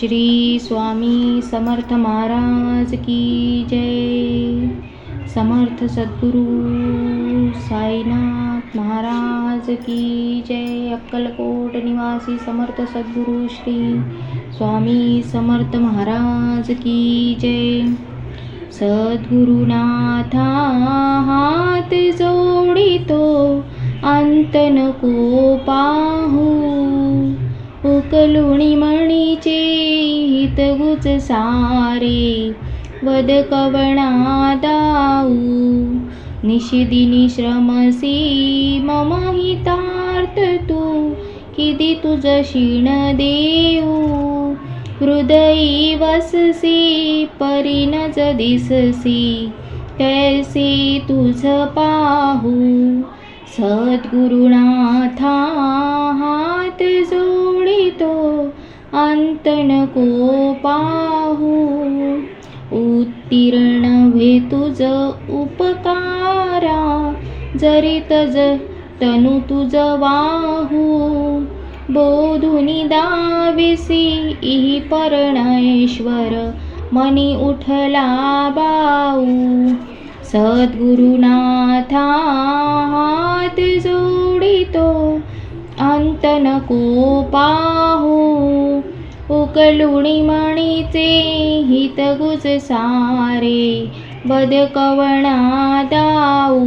श्री स्वामी समर्थ महाराज की जय। समर्थ सद्गुरू साईनाथ महाराज की जय। अक्कलकोट निवासी समर्थ सद्गुरू श्री स्वामी समर्थ महाराज की जय। सद्गुरुनाथा हात जोडितो अंत नको पाहू उकलुणी मणीचे हितगुच सारे. वद कवणा दाऊ निशिदिनी श्रमसी मम हितार्थ तू. किती तुझ क्षीण देऊ. हृदयी वससी परिणज दिससी. कैसे तुझ पाहू. सद्गुरुनाथा हात जोडितो. अंत को पाहू उत्तीर्ण वे तुझ उपकारा. जरी तज तनु तुझ वाहू. बोधुनी दाविसी इही परणेश्वर मनी उठला बाऊ सद्गुरुनाथा हात जो अंत नको पाहू उकलुणी मणीचे हितगुज सारे बद कवणा दाऊ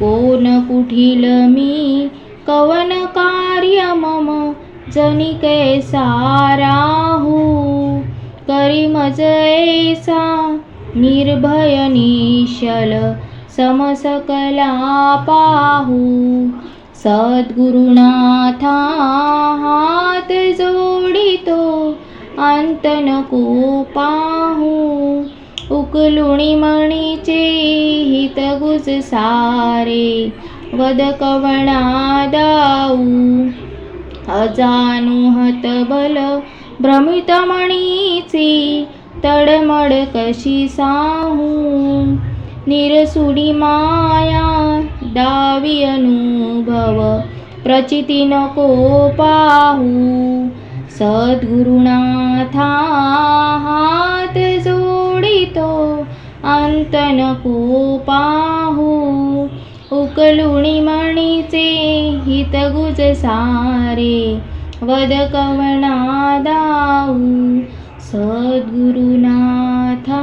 कोण कुठील मी कवन कार्य मम जनी कैसा करी मज ऐसा निर्भय निशल समसकला पाहू. सद्गुरुनाथा हात जोडितो अंत नको पाहू उकलुणी मणीचे हितगुज सारे वद कवणा दाऊ अजानु हतबल भ्रमित मणीची तडमड कशी साहू. निरसुडी माया दावी अनुभव प्रचिती नको पाहू। सद्गुरुनाथा हात जोडितो अंत नको पाहू। उकलुणी मणीचे हितगुज सारे वद कवना दाऊ सद्गुरुनाथा